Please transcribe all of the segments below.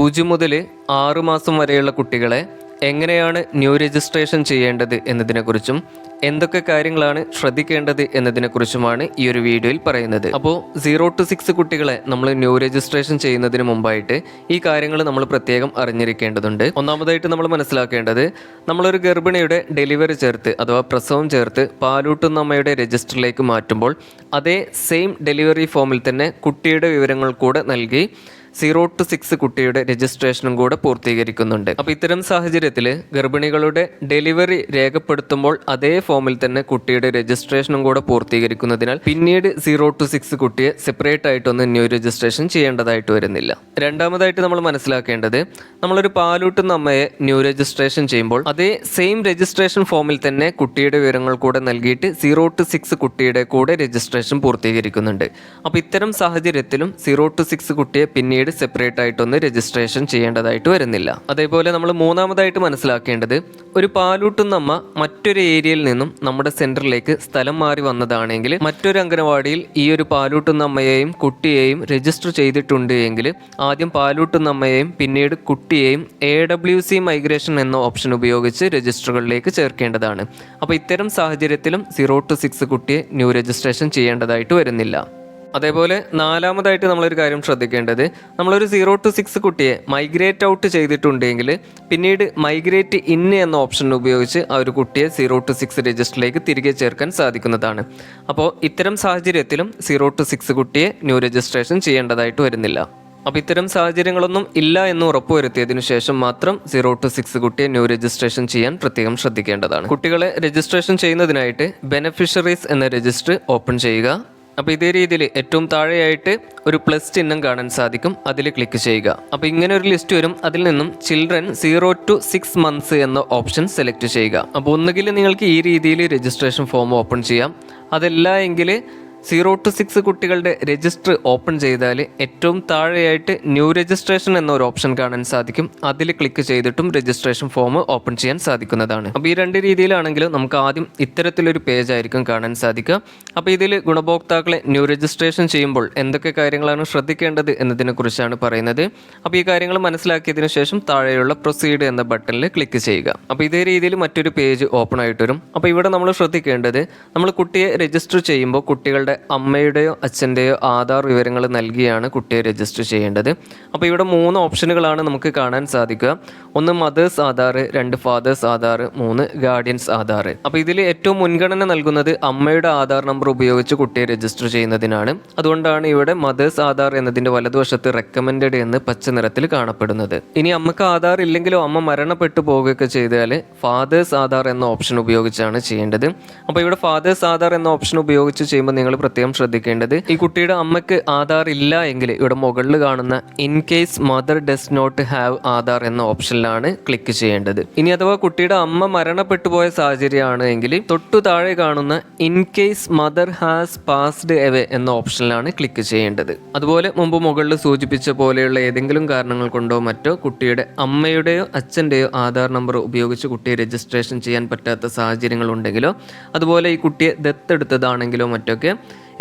പൂജ്യം മുതൽ ആറ് മാസം വരെയുള്ള കുട്ടികളെ എങ്ങനെയാണ് ന്യൂ രജിസ്ട്രേഷൻ ചെയ്യേണ്ടത് എന്നതിനെക്കുറിച്ചും എന്തൊക്കെ കാര്യങ്ങളാണ് ശ്രദ്ധിക്കേണ്ടത് എന്നതിനെക്കുറിച്ചുമാണ് ഈ ഒരു വീഡിയോയിൽ പറയുന്നത്. അപ്പോൾ സീറോ ടു സിക്സ് കുട്ടികളെ നമ്മൾ ന്യൂ രജിസ്ട്രേഷൻ ചെയ്യുന്നതിന് മുമ്പായിട്ട് ഈ കാര്യങ്ങൾ നമ്മൾ പ്രത്യേകം അറിഞ്ഞിരിക്കേണ്ടതുണ്ട്. ഒന്നാമതായിട്ട് നമ്മൾ മനസ്സിലാക്കേണ്ടത് നമ്മളൊരു ഗർഭിണിയുടെ ഡെലിവറി ചേർത്ത് അഥവാ പ്രസവം ചേർത്ത് പാലൂട്ടുന്ന അമ്മയുടെ രജിസ്റ്ററിലേക്ക് മാറ്റുമ്പോൾ അതേ സെയിം ഡെലിവറി ഫോമിൽ തന്നെ കുട്ടിയുടെ വിവരങ്ങൾ കൂടെ നൽകി സീറോ ടു സിക്സ് കുട്ടിയുടെ രജിസ്ട്രേഷനും കൂടെ പൂർത്തീകരിക്കുന്നുണ്ട്. അപ്പോൾ ഇത്തരം സാഹചര്യത്തിൽ ഗർഭിണികളുടെ ഡെലിവറി രേഖപ്പെടുത്തുമ്പോൾ അതേ ഫോമിൽ തന്നെ കുട്ടിയുടെ രജിസ്ട്രേഷനും കൂടെ പൂർത്തീകരിക്കുന്നതിനാൽ പിന്നീട് സീറോ ടു സിക്സ് കുട്ടിയെ സെപ്പറേറ്റ് ആയിട്ടൊന്നും ന്യൂ രജിസ്ട്രേഷൻ ചെയ്യേണ്ടതായിട്ട് വരുന്നില്ല. രണ്ടാമതായിട്ട് നമ്മൾ മനസ്സിലാക്കേണ്ടത് നമ്മളൊരു പാലൂട്ടുന്ന അമ്മയെ ന്യൂ രജിസ്ട്രേഷൻ ചെയ്യുമ്പോൾ അതേ സെയിം രജിസ്ട്രേഷൻ ഫോമിൽ തന്നെ കുട്ടിയുടെ വിവരങ്ങൾ കൂടെ നൽകിയിട്ട് സീറോ ടു സിക്സ് കുട്ടിയുടെ കൂടെ രജിസ്ട്രേഷൻ പൂർത്തീകരിക്കുന്നുണ്ട്. അപ്പോൾ ഇത്തരം സാഹചര്യത്തിലും സീറോ ടു സിക്സ് കുട്ടിയെ പിന്നീട് സെപ്പറേറ്റ് ആയിട്ടൊന്ന് രജിസ്ട്രേഷൻ ചെയ്യേണ്ടതായിട്ട് വരുന്നില്ല. അതേപോലെ നമ്മൾ മൂന്നാമതായിട്ട് മനസ്സിലാക്കേണ്ടത് ഒരു പാലൂട്ടുന്ന അമ്മ മറ്റൊരു ഏരിയയിൽ നിന്നും നമ്മുടെ സെന്ററിലേക്ക് സ്ഥലം മാറി വന്നതാണെങ്കിൽ മറ്റൊരു അംഗനവാടിയിൽ ഈ ഒരു പാലൂട്ടുന്ന അമ്മയെയും കുട്ടിയെയും രജിസ്റ്റർ ചെയ്തിട്ടുണ്ട് എങ്കിൽ ആദ്യം പാലൂട്ടുന്ന അമ്മയെയും പിന്നീട് കുട്ടിയെയും എ ഡബ്ല്യു സി മൈഗ്രേഷൻ എന്ന ഓപ്ഷൻ ഉപയോഗിച്ച് രജിസ്റ്ററുകളിലേക്ക് ചേർക്കേണ്ടതാണ്. അപ്പോൾ ഇത്തരം സാഹചര്യത്തിലും സീറോ ടു സിക്സ് കുട്ടിയെ ന്യൂ രജിസ്ട്രേഷൻ ചെയ്യേണ്ടതായിട്ട് വരുന്നില്ല. അതേപോലെ നാലാമതായിട്ട് നമ്മളൊരു കാര്യം ശ്രദ്ധിക്കേണ്ടത് നമ്മളൊരു സീറോ ടു സിക്സ് കുട്ടിയെ മൈഗ്രേറ്റ് ഔട്ട് ചെയ്തിട്ടുണ്ടെങ്കിൽ പിന്നീട് മൈഗ്രേറ്റ് ഇൻ എന്ന ഓപ്ഷൻ ഉപയോഗിച്ച് ആ ഒരു കുട്ടിയെ സീറോ ടു സിക്സ് രജിസ്റ്ററിലേക്ക് തിരികെ ചേർക്കാൻ സാധിക്കുന്നതാണ്. അപ്പോൾ ഇത്തരം സാഹചര്യത്തിലും സീറോ ടു സിക്സ് കുട്ടിയെ ന്യൂ രജിസ്ട്രേഷൻ ചെയ്യേണ്ടതായിട്ട് വരുന്നില്ല. അപ്പോൾ ഇത്തരം സാഹചര്യങ്ങളൊന്നും ഇല്ല എന്ന് ഉറപ്പുവരുത്തിയതിനു ശേഷം മാത്രം സീറോ ടു സിക്സ് കുട്ടിയെ ന്യൂ രജിസ്ട്രേഷൻ ചെയ്യാൻ പ്രത്യേകം ശ്രദ്ധിക്കേണ്ടതാണ്. കുട്ടികളെ രജിസ്ട്രേഷൻ ചെയ്യുന്നതിനായിട്ട് ബെനഫിഷ്യറീസ് എന്ന രജിസ്റ്റർ ഓപ്പൺ ചെയ്യുക അപ്പോൾ ഇതേ രീതിയിൽ ഏറ്റവും താഴെയായിട്ട് ഒരു പ്ലസ് ചിഹ്നം കാണാൻ സാധിക്കും. അതിൽ ക്ലിക്ക് ചെയ്യുക. അപ്പോൾ ഇങ്ങനെ ഒരു ലിസ്റ്റ് വരും. അതിൽ നിന്നും children zero two six months എന്ന ഓപ്ഷൻ സെലക്ട് ചെയ്യുക. അപ്പോൾ ഒന്നുകിൽ നിങ്ങൾക്ക് ഈ രീതിയിൽ രജിസ്ട്രേഷൻ ഫോം ഓപ്പൺ ചെയ്യാം. അതല്ല എങ്കിൽ സീറോ ടു സിക്സ് കുട്ടികളുടെ രജിസ്റ്റർ ഓപ്പൺ ചെയ്താൽ ഏറ്റവും താഴെയായിട്ട് ന്യൂ രജിസ്ട്രേഷൻ എന്നൊരു ഓപ്ഷൻ കാണാൻ സാധിക്കും. അതിൽ ക്ലിക്ക് ചെയ്തിട്ടും രജിസ്ട്രേഷൻ ഫോം ഓപ്പൺ ചെയ്യാൻ സാധിക്കുന്നതാണ്. അപ്പോൾ ഈ രണ്ട് രീതിയിലാണെങ്കിലും നമുക്ക് ആദ്യം ഇത്തരത്തിലൊരു പേജ് ആയിരിക്കും കാണാൻ സാധിക്കുക. അപ്പോൾ ഇതിൽ ഗുണഭോക്താക്കളെ ന്യൂ രജിസ്ട്രേഷൻ ചെയ്യുമ്പോൾ എന്തൊക്കെ കാര്യങ്ങളാണ് ശ്രദ്ധിക്കേണ്ടത് എന്നതിനെ കുറിച്ചാണ് പറയുന്നത്. അപ്പോൾ ഈ കാര്യങ്ങൾ മനസ്സിലാക്കിയതിനു ശേഷം താഴെയുള്ള പ്രൊസീഡ് എന്ന ബട്ടണിൽ ക്ലിക്ക് ചെയ്യുക. അപ്പോൾ ഇതേ രീതിയിൽ മറ്റൊരു പേജ് ഓപ്പൺ ആയിട്ട് വരും. അപ്പോൾ ഇവിടെ നമ്മൾ ശ്രദ്ധിക്കേണ്ടത് നമ്മൾ കുട്ടിയെ രജിസ്റ്റർ ചെയ്യുമ്പോൾ കുട്ടികളുടെ അമ്മയുടെയോ അച്ഛന്റെയോ ആധാർ വിവരങ്ങൾ നൽകിയാണ് കുട്ടിയെ രജിസ്റ്റർ ചെയ്യേണ്ടത്. അപ്പോൾ ഇവിടെ മൂന്ന് ഓപ്ഷനുകളാണ് നമുക്ക് കാണാൻ സാധിക്കുക. ഒന്ന് മദേഴ്സ് ആധാർ രണ്ട് ഫാദേഴ്സ് ആധാർ മൂന്ന് ഗാർഡിയൻസ് ആധാർ. അപ്പോൾ ഇതിൽ ഏറ്റവും മുൻഗണന നൽകുന്നത് അമ്മയുടെ ആധാർ നമ്പർ ഉപയോഗിച്ച് കുട്ടിയെ രജിസ്റ്റർ ചെയ്യുന്നതിനാണ്. അതുകൊണ്ടാണ് ഇവിടെ മദേഴ്സ് ആധാർ എന്നതിന്റെ വലതുവശത്ത് റെക്കമെൻഡഡ് എന്ന് പച്ച നിറത്തിൽ കാണപ്പെടുന്നത്. ഇനി അമ്മയ്ക്ക് ആധാർ ഇല്ലെങ്കിലോ അമ്മ മരണപ്പെട്ടു പോവുകയൊക്കെ ചെയ്താൽ ഫാദേഴ്സ് ആധാർ എന്ന ഓപ്ഷൻ ഉപയോഗിച്ചാണ് ചെയ്യേണ്ടത്. അപ്പോൾ ഇവിടെ ഫാദേഴ്സ് ആധാർ എന്ന ഓപ്ഷൻ ഉപയോഗിച്ച് ചെയ്യുമ്പോൾ നിങ്ങൾ പ്രത്യേകം ശ്രദ്ധിക്കേണ്ടത് ഈ കുട്ടിയുടെ അമ്മയ്ക്ക് ആധാർ ഇല്ല എങ്കിൽ ഇവിടെ മുകളിൽ കാണുന്ന in case mother does not have Aadhaar എന്ന ഓപ്ഷനിലാണ് ക്ലിക്ക് ചെയ്യേണ്ടത്. ഇനി അഥവാ കുട്ടിയുടെ അമ്മ മരണപ്പെട്ടു പോയ സാഹചര്യമാണ് എങ്കിൽ തൊട്ടു താഴെ കാണുന്ന in case mother has passed away എന്ന ഓപ്ഷനിലാണ് ക്ലിക്ക് ചെയ്യേണ്ടത്. അതുപോലെ മുമ്പ് മുകളിൽ സൂചിപ്പിച്ച പോലെയുള്ള ഏതെങ്കിലും കാരണങ്ങൾ കൊണ്ടോ മറ്റോ കുട്ടിയുടെ അമ്മയുടെയോ അച്ഛന്റെയോ ആധാർ നമ്പർ ഉപയോഗിച്ച് കുട്ടിയെ രജിസ്ട്രേഷൻ ചെയ്യാൻ പറ്റാത്ത സാഹചര്യങ്ങൾ ഉണ്ടെങ്കിലോ അതുപോലെ ഈ കുട്ടിയെ ദത്തെടുത്തതാണെങ്കിലോ മറ്റൊക്കെ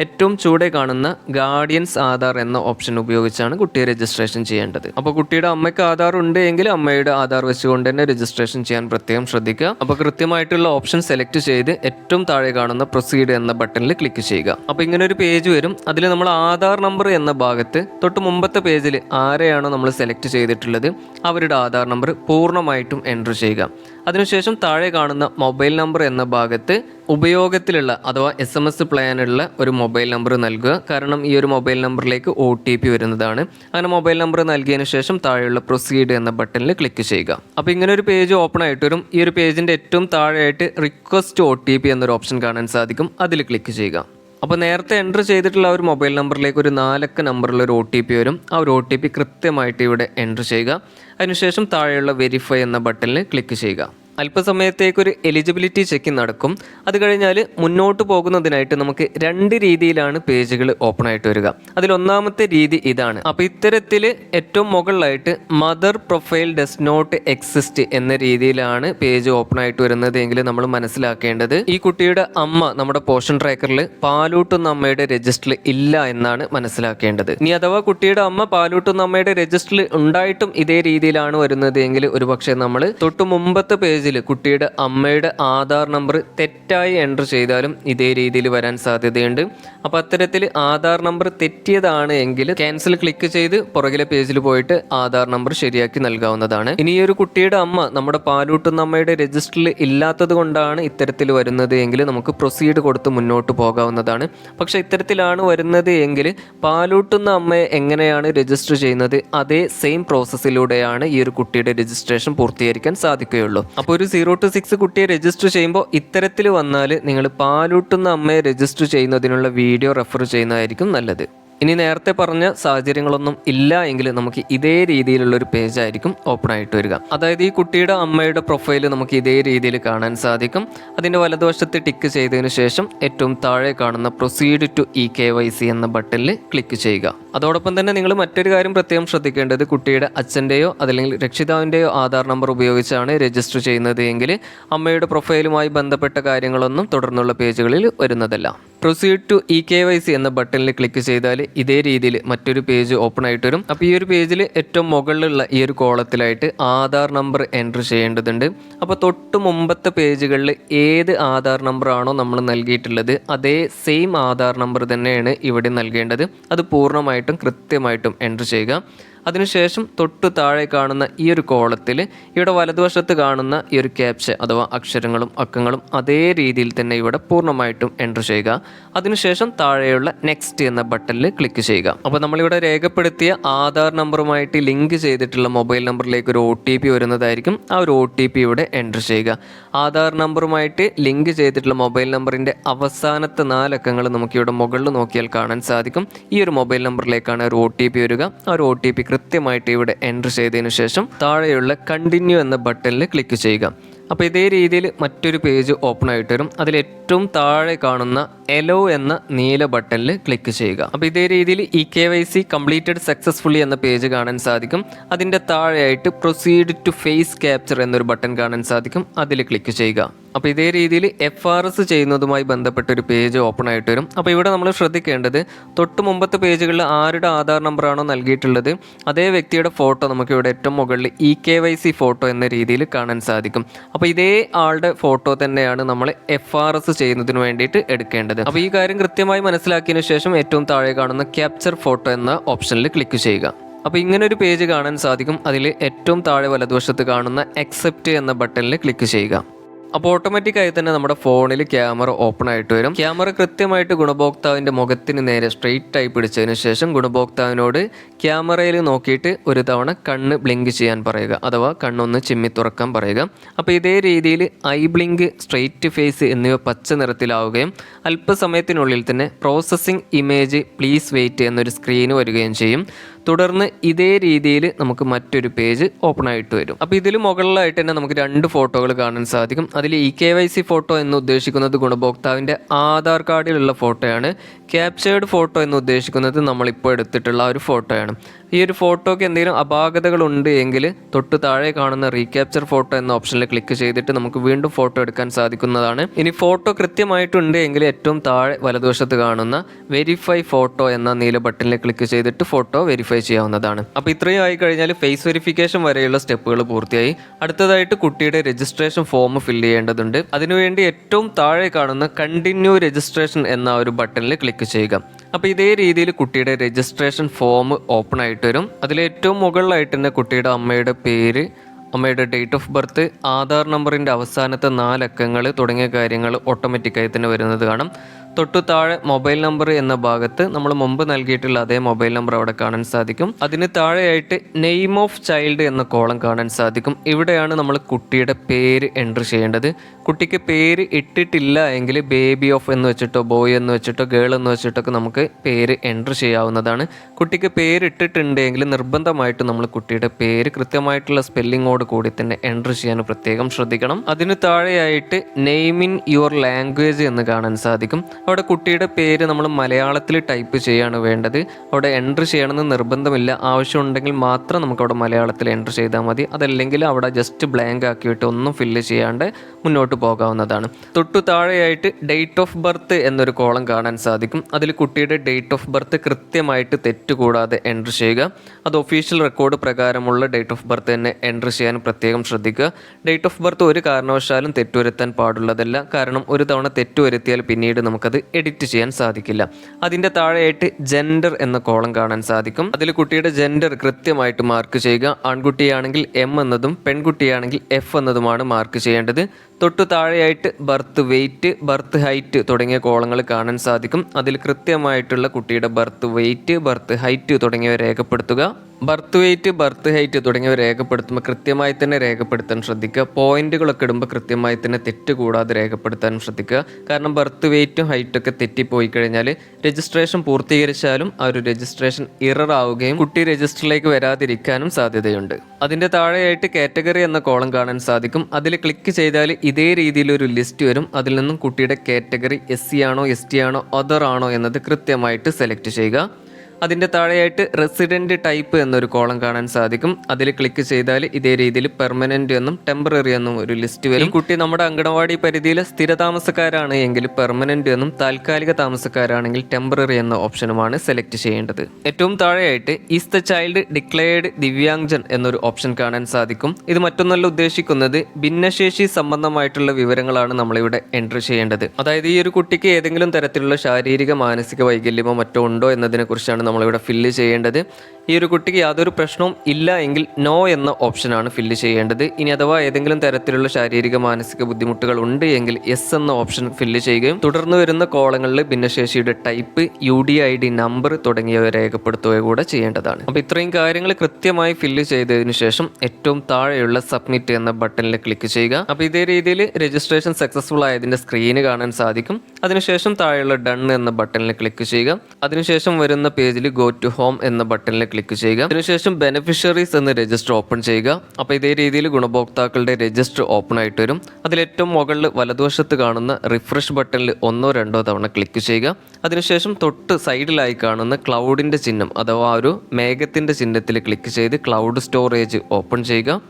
ഏറ്റവും ചൂടെ കാണുന്ന ഗാർഡിയൻസ് ആധാർ എന്ന ഓപ്ഷൻ ഉപയോഗിച്ചാണ് കുട്ടിയെ രജിസ്ട്രേഷൻ ചെയ്യേണ്ടത്. അപ്പോൾ കുട്ടിയുടെ അമ്മയ്ക്ക് ആധാർ ഉണ്ട് എങ്കിൽ അമ്മയുടെ ആധാർ വെച്ചുകൊണ്ട് തന്നെ രജിസ്ട്രേഷൻ ചെയ്യാൻ പ്രത്യേകം ശ്രദ്ധിക്കുക. അപ്പോൾ കൃത്യമായിട്ടുള്ള ഓപ്ഷൻ സെലക്ട് ചെയ്ത് ഏറ്റവും താഴെ കാണുന്ന പ്രൊസീഡ് എന്ന ബട്ടണിൽ ക്ലിക്ക് ചെയ്യുക. അപ്പോൾ ഇങ്ങനെ ഒരു പേജ് വരും. അതിൽ നമ്മൾ ആധാർ നമ്പർ എന്ന ഭാഗത്ത് തൊട്ട് മുമ്പത്തെ പേജിൽ ആരെയാണോ നമ്മൾ സെലക്ട് ചെയ്തിട്ടുള്ളത് അവരുടെ ആധാർ നമ്പർ പൂർണമായിട്ടും എൻട്രി ചെയ്യുക. അതിനുശേഷം താഴെ കാണുന്ന മൊബൈൽ നമ്പർ എന്ന ഭാഗത്ത് ഉപയോഗത്തിലുള്ള അഥവാ എസ് എം എസ് പ്ലാനുള്ള ഒരു മൊബൈൽ നമ്പർ നൽകുക. കാരണം ഈ ഒരു മൊബൈൽ നമ്പറിലേക്ക് ഒ ടി പി വരുന്നതാണ്. അങ്ങനെ മൊബൈൽ നമ്പർ നൽകിയതിനു ശേഷം താഴെയുള്ള പ്രൊസീഡ് എന്ന ബട്ടണിൽ ക്ലിക്ക് ചെയ്യുക. അപ്പോൾ ഇങ്ങനെ ഒരു പേജ് ഓപ്പൺ ആയിട്ട് വരും. ഈ ഒരു പേജിന്റെ ഏറ്റവും താഴെയായിട്ട് റിക്വസ്റ്റ് ഒ ടി പി എന്നൊരു ഓപ്ഷൻ കാണാൻ സാധിക്കും. അതിൽ ക്ലിക്ക് ചെയ്യുക. അപ്പോൾ നേരത്തെ എന്റർ ചെയ്തിട്ടുള്ള ഒരു മൊബൈൽ നമ്പറിലേക്ക് ഒരു നാലക്ക നമ്പറിൽ ഒരു ഒ ടി പി വരും. ആ ഒരു ഒ ടി പി കൃത്യമായിട്ട് ഇവിടെ എന്റർ ചെയ്യുക. അതിനുശേഷം താഴെയുള്ള വെരിഫൈ എന്ന ബട്ടണിൽ ക്ലിക്ക് ചെയ്യുക. അല്പസമയത്തേക്കൊരു എലിജിബിലിറ്റി ചെക്ക് നടക്കും. അത് കഴിഞ്ഞാൽ മുന്നോട്ട് പോകുന്നതിനായിട്ട് നമുക്ക് രണ്ട് രീതിയിലാണ് പേജുകൾ ഓപ്പൺ ആയിട്ട് വരിക. അതിലൊന്നാമത്തെ രീതി ഇതാണ്. അപ്പോൾ ഇത്തരത്തിൽ ഏറ്റവും മുകളിലായിട്ട് mother profile does not exist എന്ന രീതിയിലാണ് പേജ് ഓപ്പൺ ആയിട്ട് വരുന്നത് എങ്കിൽ നമ്മൾ മനസ്സിലാക്കേണ്ടത്. ഈ കുട്ടിയുടെ അമ്മ നമ്മുടെ പോഷൻ ട്രാക്കറിൽ പാലൂട്ടുന്ന അമ്മയുടെ രജിസ്റ്ററിൽ ഇല്ല എന്നാണ് മനസ്സിലാക്കേണ്ടത്. ഇനി അഥവാ കുട്ടിയുടെ അമ്മ പാലൂട്ടുന്ന അമ്മയുടെ രജിസ്റ്ററിൽ ഉണ്ടായിട്ടും ഇതേ രീതിയിലാണ് വരുന്നത് എങ്കിൽ ഒരുപക്ഷെ നമ്മൾ തൊട്ടു മുമ്പത്തെ പേജിൽ കുട്ടിയുടെ അമ്മയുടെ ആധാർ നമ്പർ തെറ്റായി എന്റർ ചെയ്താലും ഇതേ രീതിയിൽ വരാൻ സാധ്യതയുണ്ട്. അപ്പോൾ അത്തരത്തിൽ ആധാർ നമ്പർ തെറ്റിയതാണ് എങ്കിൽ ക്യാൻസൽ ക്ലിക്ക് ചെയ്ത് പുറകിലെ പേജിൽ പോയിട്ട് ആധാർ നമ്പർ ശരിയാക്കി നൽകാവുന്നതാണ്. ഇനി ഈ ഒരു കുട്ടിയുടെ അമ്മ നമ്മുടെ പാലൂട്ടുന്ന അമ്മയുടെ രജിസ്റ്ററിൽ ഇല്ലാത്തത് കൊണ്ടാണ് ഇത്തരത്തിൽ വരുന്നത് എങ്കിൽ നമുക്ക് പ്രൊസീഡ് കൊടുത്ത് മുന്നോട്ട് പോകാവുന്നതാണ്. പക്ഷേ ഇത്തരത്തിലാണ് വരുന്നത് എങ്കിൽ പാലൂട്ടുന്ന അമ്മയെ എങ്ങനെയാണ് രജിസ്റ്റർ ചെയ്യുന്നത്? അതേ സെയിം പ്രോസസ്സിലൂടെയാണ് ഈ ഒരു കുട്ടിയുടെ രജിസ്ട്രേഷൻ പൂർത്തീകരിക്കാൻ സാധിക്കുകയുള്ളൂ. അപ്പോൾ ഒരു സീറോ ടു സിക്സ് കുട്ടിയെ രജിസ്റ്റർ ചെയ്യുമ്പോൾ ഇത്തരത്തിൽ വന്നാൽ നിങ്ങൾ പാലൂട്ടുന്ന അമ്മയെ രജിസ്റ്റർ ചെയ്യുന്നതിനുള്ള വീഡിയോ റെഫർ ചെയ്യുന്നതായിരിക്കും നല്ലത്. ഇനി നേരത്തെ പറഞ്ഞ സാഹചര്യങ്ങളൊന്നും ഇല്ല എങ്കിൽ നമുക്ക് ഇതേ രീതിയിലുള്ള ഒരു പേജ് ആയിരിക്കും ഓപ്പൺ ആയിട്ട് വരിക. അതായത് ഈ കുട്ടിയുടെ അമ്മയുടെ പ്രൊഫൈൽ നമുക്ക് ഇതേ രീതിയിൽ കാണാൻ സാധിക്കും. അതിന്റെ വലതുവശത്ത് ടിക്ക് ചെയ്തതിന് ശേഷം ഏറ്റവും താഴെ കാണുന്ന proceed to E K Y C എന്ന ബട്ടണിൽ ക്ലിക്ക് ചെയ്യുക. അതോടൊപ്പം തന്നെ നിങ്ങൾ മറ്റൊരു കാര്യം പ്രത്യേകം ശ്രദ്ധിക്കേണ്ടത് കുട്ടിയുടെ അച്ഛന്റെയോ അല്ലെങ്കിൽ രക്ഷിതാവിന്റെയോ ആധാർ നമ്പർ ഉപയോഗിച്ചാണ് രജിസ്റ്റർ ചെയ്യുന്നത് എങ്കിൽ അമ്മയുടെ പ്രൊഫൈലുമായി ബന്ധപ്പെട്ട കാര്യങ്ങളൊന്നും തുടർന്നുള്ള പേജുകളിൽ വരുന്നതല്ല. Proceed to E K Y C എന്ന ബട്ടണിൽ ക്ലിക്ക് ചെയ്താൽ ഇതേ രീതിയിൽ മറ്റൊരു പേജ് ഓപ്പൺ ആയിട്ട് വരും. അപ്പോൾ ഈ ഒരു പേജിൽ ഏറ്റവും മുകളിലുള്ള ഈ ഒരു കോളത്തിലായിട്ട് ആധാർ നമ്പർ എന്റർ ചെയ്യേണ്ടതുണ്ട്. അപ്പോൾ തൊട്ട് മുമ്പത്തെ പേജുകളിൽ ഏത് ആധാർ നമ്പർ ആണോ നമ്മൾ നൽകിയിട്ടുള്ളത് അതേ സെയിം ആധാർ നമ്പർ തന്നെയാണ് ഇവിടെ നൽകേണ്ടത്. അത് പൂർണമായിട്ടും കൃത്യമായിട്ടും എന്റർ ചെയ്യുക. അതിനുശേഷം തൊട്ടു താഴെ കാണുന്ന ഈ ഒരു കോളത്തിൽ ഇവിടെ വലതുവശത്ത് കാണുന്ന ഈ ഒരു ക്യാപ്ച അഥവാ അക്ഷരങ്ങളും അക്കങ്ങളും അതേ രീതിയിൽ തന്നെ ഇവിടെ പൂർണമായിട്ടും എന്റർ ചെയ്യുക. അതിനുശേഷം താഴെയുള്ള നെക്സ്റ്റ് എന്ന ബട്ടണിൽ ക്ലിക്ക് ചെയ്യുക. അപ്പോൾ നമ്മളിവിടെ രേഖപ്പെടുത്തിയ ആധാർ നമ്പറുമായിട്ട് ലിങ്ക് ചെയ്തിട്ടുള്ള മൊബൈൽ നമ്പറിലേക്ക് ഒരു ഒ ടി പി വരുന്നതായിരിക്കും. ആ ഒരു ഒ ടി പി ഇവിടെ എന്റർ ചെയ്യുക. ആധാർ നമ്പറുമായിട്ട് ലിങ്ക് ചെയ്തിട്ടുള്ള മൊബൈൽ നമ്പറിന്റെ അവസാനത്തെ നാലക്കങ്ങൾ നമുക്കിവിടെ മുകളിൽ നോക്കിയാൽ കാണാൻ സാധിക്കും. ഈ ഒരു മൊബൈൽ നമ്പറിലേക്കാണ് ഒരു ഒ ടി പി വരിക. ആ ഒരു ഒ ടി പി കൃത്യമായിട്ട് ഇവിടെ എന്റർ ചെയ്തതിന് ശേഷം താഴെയുള്ള കണ്ടിന്യൂ എന്ന ബട്ടണിൽ ക്ലിക്ക് ചെയ്യുക. അപ്പോൾ ഇതേ രീതിയിൽ മറ്റൊരു പേജ് ഓപ്പൺ ആയിട്ട് വരും. അതിൽ ഏറ്റവും താഴെ കാണുന്ന എലോ എന്ന നീല ബട്ടണിൽ ക്ലിക്ക് ചെയ്യുക. അപ്പോൾ ഇതേ രീതിയിൽ E K Y C completed successfully എന്ന പേജ് കാണാൻ സാധിക്കും. അതിന്റെ താഴെയായിട്ട് പ്രൊസീഡ് ടു ഫേസ് ക്യാപ്ചർ എന്നൊരു ബട്ടൺ കാണാൻ സാധിക്കും. അതിൽ ക്ലിക്ക് ചെയ്യുക. അപ്പോൾ ഇതേ രീതിയിൽ എഫ് ആർ എസ് ചെയ്യുന്നതുമായി ബന്ധപ്പെട്ട ഒരു പേജ് ഓപ്പൺ ആയിട്ട് വരും. അപ്പോൾ ഇവിടെ നമ്മൾ ശ്രദ്ധിക്കേണ്ടത് തൊട്ട് മുമ്പത്തെ പേജുകളിൽ ആരുടെ ആധാർ നമ്പറാണോ നൽകിയിട്ടുള്ളത് അതേ വ്യക്തിയുടെ ഫോട്ടോ നമുക്ക് ഇവിടെ ഏറ്റവും മുകളിൽ E K Y C photo എന്ന രീതിയിൽ കാണാൻ സാധിക്കും. അപ്പോൾ ഇതേ ആളുടെ ഫോട്ടോ തന്നെയാണ് നമ്മൾ എഫ് ആർ എസ് ചെയ്യുന്നതിന് വേണ്ടിയിട്ട് എടുക്കേണ്ടത്. അപ്പോൾ ഈ കാര്യം കൃത്യമായി മനസ്സിലാക്കിയതിനു ശേഷം ഏറ്റവും താഴെ കാണുന്ന ക്യാപ്ചർ ഫോട്ടോ എന്ന ഓപ്ഷനിൽ ക്ലിക്ക് ചെയ്യുക. അപ്പോൾ ഇങ്ങനെ ഒരു പേജ് കാണാൻ സാധിക്കും. അതിൽ ഏറ്റവും താഴെ വലതുവശത്ത് കാണുന്ന അക്സെപ്റ്റ് എന്ന ബട്ടണിൽ ക്ലിക്ക് ചെയ്യുക. അപ്പോൾ ഓട്ടോമാറ്റിക്കായി തന്നെ നമ്മുടെ ഫോണിൽ ക്യാമറ ഓപ്പൺ ആയിട്ട് വരും. ക്യാമറ കൃത്യമായിട്ട് ഗുണഭോക്താവിന്റെ മുഖത്തിന് നേരെ സ്ട്രെയിറ്റ് ആയി പിടിച്ചതിന് ശേഷം ഗുണഭോക്താവിനോട് ക്യാമറയിൽ നോക്കിയിട്ട് ഒരു തവണ കണ്ണ് ബ്ലിങ്ക് ചെയ്യാൻ പറയുക അഥവാ കണ്ണൊന്ന് ചിമ്മി തുറക്കാൻ പറയുക. അപ്പോൾ ഇതേ രീതിയിൽ ഐ ബ്ലിങ്ക് സ്ട്രെയിറ്റ് ഫേസ് എന്നിവ പച്ച നിറത്തിലാവുകയും അല്പസമയത്തിനുള്ളിൽ തന്നെ പ്രോസസ്സിംഗ് ഇമേജ് പ്ലീസ് വെയിറ്റ് എന്നൊരു സ്ക്രീന് വരികയും ചെയ്യും. തുടർന്ന് ഇതേ രീതിയിൽ നമുക്ക് മറ്റൊരു പേജ് ഓപ്പൺ ആയിട്ട് വരും. അപ്പോൾ ഇതിൽ മുകളിലായിട്ട് തന്നെ നമുക്ക് രണ്ട് ഫോട്ടോകൾ കാണാൻ സാധിക്കും. അതിൽ E K Y C photo എന്ന് ഉദ്ദേശിക്കുന്നത് ഗുണഭോക്താവിന്റെ ആധാർ കാർഡിലുള്ള ഫോട്ടോയാണ്. ക്യാപ്ചേർഡ് ഫോട്ടോ എന്ന് ഉദ്ദേശിക്കുന്നത് നമ്മളിപ്പോൾ എടുത്തിട്ടുള്ള ഒരു ഫോട്ടോയാണ്. ഈ ഒരു ഫോട്ടോയ്ക്ക് എന്തെങ്കിലും അപാകതകളുണ്ട് എങ്കിൽ തൊട്ട് താഴെ കാണുന്ന റീക്യാപ്ചർ ഫോട്ടോ എന്ന ഓപ്ഷനിൽ ക്ലിക്ക് ചെയ്തിട്ട് നമുക്ക് വീണ്ടും ഫോട്ടോ എടുക്കാൻ സാധിക്കുന്നതാണ്. ഇനി ഫോട്ടോ കൃത്യമായിട്ടുണ്ട് എങ്കിൽ ഏറ്റവും താഴെ വലതുവശത്ത് കാണുന്ന വെരിഫൈ ഫോട്ടോ എന്ന നീല ബട്ടണിൽ ക്ലിക്ക് ചെയ്തിട്ട് ഫോട്ടോ വെരിഫൈ ചെയ്യാവുന്നതാണ്. അപ്പോൾ ഇത്രയും ആയി കഴിഞ്ഞാൽ ഫേസ് വെരിഫിക്കേഷൻ വരെയുള്ള സ്റ്റെപ്പുകൾ പൂർത്തിയായി. അടുത്തതായിട്ട് കുട്ടിയുടെ രജിസ്ട്രേഷൻ ഫോം ഫില്ല് ചെയ്യേണ്ടതുണ്ട്. അതിനുവേണ്ടി ഏറ്റവും താഴെ കാണുന്ന കണ്ടിന്യൂ രജിസ്ട്രേഷൻ എന്ന ഒരു ബട്ടണിൽ ക്ലിക്ക് ചെയ്യുക. അപ്പോൾ ഇതേ രീതിയിൽ കുട്ടിയുടെ രജിസ്ട്രേഷൻ ഫോം ഓപ്പൺ ആയിട്ട് വരും. അതിൽ ഏറ്റവും മുകളിലായിട്ട് തന്നെ കുട്ടിയുടെ അമ്മയുടെ പേര് അമ്മയുടെ ഡേറ്റ് ഓഫ് ബർത്ത് ആധാർ നമ്പറിന്റെ അവസാനത്തെ നാലക്കങ്ങൾ തുടങ്ങിയ കാര്യങ്ങൾ ഓട്ടോമാറ്റിക്കായി തന്നെ വരുന്നത് കാണാം. തൊട്ടു താഴെ മൊബൈൽ നമ്പർ എന്ന ഭാഗത്ത് നമ്മൾ മുമ്പ് നൽകിയിട്ടുള്ള അതേ മൊബൈൽ നമ്പർ അവിടെ കാണാൻ സാധിക്കും. അതിന് താഴെയായിട്ട് നെയിം ഓഫ് ചൈൽഡ് എന്ന കോളം കാണാൻ സാധിക്കും. ഇവിടെയാണ് നമ്മൾ കുട്ടിയുടെ പേര് എന്റർ ചെയ്യേണ്ടത്. കുട്ടിക്ക് പേര് ഇട്ടിട്ടില്ല എങ്കിൽ ബേബി ഓഫ് എന്ന് വെച്ചിട്ടോ ബോയ് എന്ന് വെച്ചിട്ടോ ഗേൾ എന്ന് വെച്ചിട്ടൊക്കെ നമുക്ക് പേര് എന്റർ ചെയ്യാവുന്നതാണ്. കുട്ടിക്ക് പേര് ഇട്ടിട്ടുണ്ടെങ്കിൽ നിർബന്ധമായിട്ട് നമ്മൾ കുട്ടിയുടെ പേര് കൃത്യമായിട്ടുള്ള സ്പെല്ലിങ്ങോട് കൂടി തന്നെ എന്റർ ചെയ്യാൻ പ്രത്യേകം ശ്രദ്ധിക്കണം. അതിന് താഴെയായിട്ട് നെയിം ഇൻ യുവർ ലാംഗ്വേജ് എന്ന് കാണാൻ സാധിക്കും. അവിടെ കുട്ടിയുടെ പേര് നമ്മൾ മലയാളത്തിൽ ടൈപ്പ് ചെയ്യാണ് വേണ്ടത്. അവിടെ എന്റർ ചെയ്യണമെന്ന് നിർബന്ധമില്ല. ആവശ്യമുണ്ടെങ്കിൽ മാത്രം നമുക്ക് അവിടെ മലയാളത്തിൽ എന്റർ ചെയ്താൽ മതി. അതല്ലെങ്കിൽ അവിടെ ജസ്റ്റ് ബ്ലാങ്ക് ആക്കിയിട്ട് ഒന്നും ഫില്ല് ചെയ്യാണ്ട് മുന്നോട്ട് പോകാവുന്നതാണ്. തൊട്ടു താഴെയായിട്ട് ഡേറ്റ് ഓഫ് ബർത്ത് എന്നൊരു കോളം കാണാൻ സാധിക്കും. അതിൽ കുട്ടിയുടെ ഡേറ്റ് ഓഫ് ബർത്ത് കൃത്യമായിട്ട് തെറ്റുകൂടാതെ എൻട്രി ചെയ്യുക. അത് ഒഫീഷ്യൽ റെക്കോർഡ് പ്രകാരമുള്ള ഡേറ്റ് ഓഫ് ബർത്ത് തന്നെ എൻട്രി ചെയ്യാൻ പ്രത്യേകം ശ്രദ്ധിക്കുക. ഡേറ്റ് ഓഫ് ബർത്ത് ഒരു കാരണവശാലും തെറ്റുവരുത്താൻ പാടുള്ളതല്ല. കാരണം ഒരു തവണ തെറ്റുവരുത്തിയാൽ പിന്നീട് നമുക്കത് എഡിറ്റ് ചെയ്യാൻ സാധിക്കില്ല. അതിന്റെ താഴെയായിട്ട് ജെൻഡർ എന്ന കോളം കാണാൻ സാധിക്കും. അതിൽ കുട്ടിയുടെ ജെൻഡർ കൃത്യമായിട്ട് മാർക്ക് ചെയ്യുക. ആൺകുട്ടിയാണെങ്കിൽ എം എന്നതും പെൺകുട്ടിയാണെങ്കിൽ എഫ് എന്നതുമാണ് മാർക്ക് ചെയ്യേണ്ടത്. തൊട്ടു താഴെയായിട്ട് ബർത്ത് വെയ്റ്റ് ബർത്ത് ഹൈറ്റ് തുടങ്ങിയ കോളങ്ങൾ കാണാൻ സാധിക്കും. അതിൽ കൃത്യമായിട്ടുള്ള കുട്ടിയുടെ ബർത്ത് വെയ്റ്റ് ബർത്ത് ഹൈറ്റ് തുടങ്ങിയവ രേഖപ്പെടുത്തുക. ബർത്ത് വെയിറ്റ് ബർത്ത് ഹൈറ്റ് തുടങ്ങിയവ രേഖപ്പെടുത്തുമ്പോൾ കൃത്യമായി തന്നെ രേഖപ്പെടുത്താൻ ശ്രദ്ധിക്കുക. പോയിന്റുകളൊക്കെ ഇടുമ്പോൾ കൃത്യമായി തന്നെ തെറ്റ് കൂടാതെ രേഖപ്പെടുത്താൻ ശ്രദ്ധിക്കുക. കാരണം ബർത്ത് വെയിറ്റും ഹൈറ്റും ഒക്കെ തെറ്റിപ്പോയി കഴിഞ്ഞാൽ രജിസ്ട്രേഷൻ പൂർത്തീകരിച്ചാലും ആ ഒരു രജിസ്ട്രേഷൻ ഇറർ ആവുകയും കുട്ടി രജിസ്റ്ററിലേക്ക് വരാതിരിക്കാനും സാധ്യതയുണ്ട്. അതിന്റെ താഴെയായിട്ട് കാറ്റഗറി എന്ന കോളം കാണാൻ സാധിക്കും. അതിൽ ക്ലിക്ക് ചെയ്താൽ ഇതേ രീതിയിലൊരു ലിസ്റ്റ് വരും. അതിൽ നിന്നും കുട്ടിയുടെ കാറ്റഗറി എസ് സി ആണോ എസ് ടി ആണോ അതർ ആണോ എന്നത് കൃത്യമായിട്ട് സെലക്ട് ചെയ്യുക. അതിന്റെ താഴെയായിട്ട് റെസിഡന്റ് ടൈപ്പ് എന്നൊരു കോളം കാണാൻ സാധിക്കും. അതിൽ ക്ലിക്ക് ചെയ്താൽ ഇതേ രീതിയിൽ പെർമനന്റ് എന്നും ടെമ്പററി എന്നും ഒരു ലിസ്റ്റ് വരും. കുട്ടി നമ്മുടെ അങ്കണവാടി പരിധിയിലെ സ്ഥിര താമസക്കാരാണ് എങ്കിൽ പെർമനന്റ് എന്നും താൽക്കാലിക താമസക്കാരാണെങ്കിൽ ടെമ്പററി എന്ന ഓപ്ഷനുമാണ് സെലക്ട് ചെയ്യേണ്ടത്. ഏറ്റവും താഴെയായിട്ട് is the child declared Divyangan എന്നൊരു ഓപ്ഷൻ കാണാൻ സാധിക്കും. ഇത് മറ്റൊന്നല്ല ഉദ്ദേശിക്കുന്നത് ഭിന്നശേഷി സംബന്ധമായിട്ടുള്ള വിവരങ്ങളാണ് നമ്മളിവിടെ എൻട്രി ചെയ്യേണ്ടത്. അതായത് ഈ ഒരു കുട്ടിക്ക് ഏതെങ്കിലും തരത്തിലുള്ള ശാരീരിക മാനസിക വൈകല്യമോ മറ്റോ ഉണ്ടോ എന്നതിനെ കുറിച്ചാണ് നമ്മളിവിടെ ഫില്ല് ചെയ്യേണ്ടത്. ഈ ഒരു കുട്ടിക്ക് യാതൊരു പ്രശ്നവും ഇല്ല എങ്കിൽ നോ എന്ന ഓപ്ഷനാണ് ഫില്ല് ചെയ്യേണ്ടത്. ഇനി അഥവാ ഏതെങ്കിലും തരത്തിലുള്ള ശാരീരിക മാനസിക ബുദ്ധിമുട്ടുകൾ ഉണ്ട് എങ്കിൽ എസ് എന്ന ഓപ്ഷൻ ഫില്ല് ചെയ്യുകയും തുടർന്ന് വരുന്ന കോളങ്ങളിൽ ഭിന്നശേഷിയുടെ type U D I D number തുടങ്ങിയവ രേഖപ്പെടുത്തുകയും കൂടെ ചെയ്യേണ്ടതാണ്. അപ്പോൾ ഇത്രയും കാര്യങ്ങൾ കൃത്യമായി ഫില്ല് ചെയ്തതിനു ശേഷം ഏറ്റവും താഴെയുള്ള സബ്മിറ്റ് എന്ന ബട്ടണിൽ ക്ലിക്ക് ചെയ്യുക. അപ്പോൾ ഇതേ രീതിയിൽ രജിസ്ട്രേഷൻ സക്സസ്ഫുൾ ആയതിന്റെ സ്ക്രീന് കാണാൻ സാധിക്കും. അതിനുശേഷം താഴെയുള്ള ഡൺ എന്ന ബട്ടണിൽ ക്ലിക്ക് ചെയ്യുക. അതിനുശേഷം വരുന്ന പേജിൽ ഗോ ടു ഹോം എന്ന ബട്ടണിൽ ക്ലിക്ക് ചെയ്യുക. അതിനുശേഷം ബെനിഫിഷ്യറീസ് എന്ന രജിസ്റ്റർ ഓപ്പൺ ചെയ്യുക. അപ്പോൾ ഇതേ രീതിയിൽ ഗുണഭോക്താക്കളുടെ രജിസ്റ്റർ ഓപ്പൺ ആയിട്ട് വരും. അതിൽ ഏറ്റവും മുകളിൽ വലതുവശത്ത് കാണുന്ന റിഫ്രഷ് ബട്ടണിൽ ഒന്നോ രണ്ടോ തവണ ക്ലിക്ക് ചെയ്യുക. അതിനുശേഷം തൊട്ട് സൈഡിലായി കാണുന്ന ക്ലൗഡിന്റെ ചിഹ്നം അഥവാ ഒരു മേഘത്തിന്റെ ചിഹ്നത്തിൽ ക്ലിക്ക് ചെയ്ത് ക്ലൗഡ് സ്റ്റോറേജ് ഓപ്പൺ ചെയ്യുക.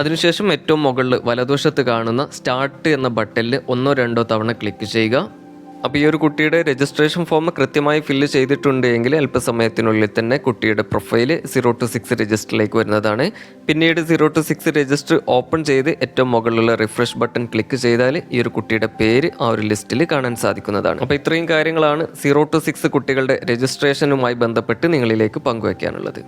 അതിനുശേഷം ഏറ്റവും മുകളിൽ വലതുവശത്ത് കാണുന്ന സ്റ്റാർട്ട് എന്ന ബട്ടണിൽ ഒന്നോ രണ്ടോ തവണ ക്ലിക്ക് ചെയ്യുക. അപ്പോൾ ഈ ഒരു കുട്ടിയുടെ രജിസ്ട്രേഷൻ ഫോം കൃത്യമായി ഫില്ല് ചെയ്തിട്ടുണ്ട് എങ്കിൽ അല്പസമയത്തിനുള്ളിൽ തന്നെ കുട്ടിയുടെ പ്രൊഫൈൽ സീറോ ടു സിക്സ് രജിസ്റ്ററിലേക്ക് വരുന്നതാണ്. പിന്നീട് zero two six register open ചെയ്ത് ഏറ്റവും മുകളിലുള്ള റിഫ്രഷ് ബട്ടൺ ക്ലിക്ക് ചെയ്താൽ ഈ ഒരു കുട്ടിയുടെ പേര് ആ ഒരു ലിസ്റ്റിൽ കാണാൻ സാധിക്കുന്നതാണ്. അപ്പോൾ ഇത്രയും കാര്യങ്ങളാണ് സീറോ ടു സിക്സ് കുട്ടികളുടെ രജിസ്ട്രേഷനുമായി ബന്ധപ്പെട്ട് നിങ്ങളിലേക്ക് പങ്കുവയ്ക്കാനുള്ളത്